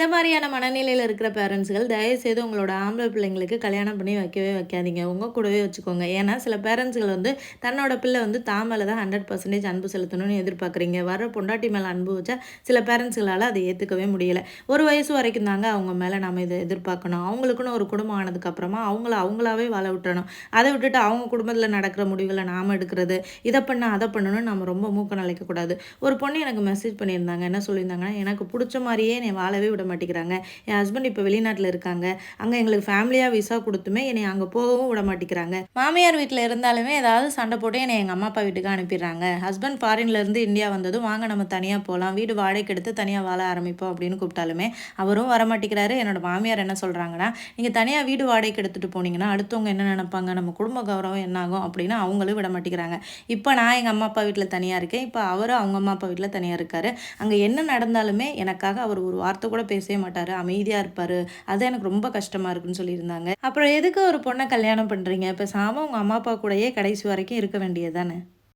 இந்த மாதிரியான மனநிலையில் இருக்கிற பேரண்ட்ஸ்கள் தயவுசெய்து உங்களோட ஆம்பளை பிள்ளைங்களுக்கு கல்யாணம் பண்ணி வைக்கவே வைக்காதீங்க. உங்கள் கூடவே வச்சுக்கோங்க. ஏன்னா சில பேரண்ட்ஸ்கள் வந்து தன்னோட பிள்ளை வந்து தாமலை தான் ஹண்ட்ரட் பர்சன்டேஜ் அன்பு செலுத்தணும்னு எதிர்பார்க்குறீங்க. வர பொண்டாட்டி மேலே அன்பு வச்சா சில பேரண்ட்ஸ்களால் அதை ஏற்றுக்கவே முடியல. ஒரு வயசு வரைக்கும் தாங்க அவங்க மேலே நம்ம இதை எதிர்பார்க்கணும். அவங்களுக்குன்னு ஒரு குடும்பம் ஆனதுக்கப்புறமா அவங்கள அவங்களாவே வாழ விட்டணும் அதை விட்டுட்டு அவங்க குடும்பத்தில் நடக்கிற முடிவுகளை நாம் எடுக்கிறது. இதை பண்ண அதை பண்ணணும்னு நம்ம ரொம்ப மூக்க நிலைக்கக்கூடாது ஒரு பொண்ணு எனக்கு மெசேஜ் பண்ணியிருந்தாங்க. என்ன சொல்லியிருந்தாங்கன்னா எனக்கு பிடிச்ச மாதிரியே நீ வாழவே விட மாட்டேங்கிறாங்க என் ஹஸ்பண்ட் இப்போ வெளிநாட்டில் இருக்காங்க. அங்கே எங்களுக்கு ஃபேமிலியாக விசா கொடுத்துமே என்னை அங்கே போகவும் விட மாட்டேங்கிறாங்க மாமியார் வீட்டில் இருந்தாலுமே ஏதாவது சண்டை போட்டு என்னை எங்கள் அம்மா அப்பா வீட்டுக்கு அனுப்பிடுறாங்க. ஹஸ்பண்ட் ஃபாரின்லேருந்து இந்தியா வந்ததும் வாங்க நம்ம தனியாக போகலாம் வீடு வாடகைக்கு எடுத்து தனியாக வாழ ஆரம்பிப்போம் அப்படின்னு கூப்பிட்டாலுமே அவரும் வர மாட்டேங்கிறாரு என்னோட மாமியார் என்ன சொல்கிறாங்கன்னா நீங்கள் தனியாக வீடு வாடகைக்கு எடுத்துகிட்டு போனீங்கன்னா அடுத்தவங்க என்ன நினைப்பாங்க? நம்ம குடும்ப கௌரவம் என்னாகும் அப்படின்னு அவங்களும் விட மாட்டேங்கிறாங்க இப்போ நான் எங்கள் அம்மா அப்பா வீட்டில் தனியாக இருக்கேன். இப்போ அவரும் அவங்க அம்மா அப்பா வீட்டில் தனியாக இருக்காரு. அங்கே என்ன நடந்தாலுமே எனக்காக அவர் ஒரு வார்த்தை கூட பேசவே மாட்டார் அமைதியாக இருப்பார். அது எனக்கு ரொம்ப கஷ்டமாக இருக்குன்னு சொல்லியிருந்தாங்க. அப்புறம் எதுக்கு ஒரு பொண்ணை கல்யாணம் பண்ணுறீங்க இப்போ சாம உங்கள் அம்மா அப்பா கூடயே கடைசி வரைக்கும் இருக்க வேண்டியது தானே?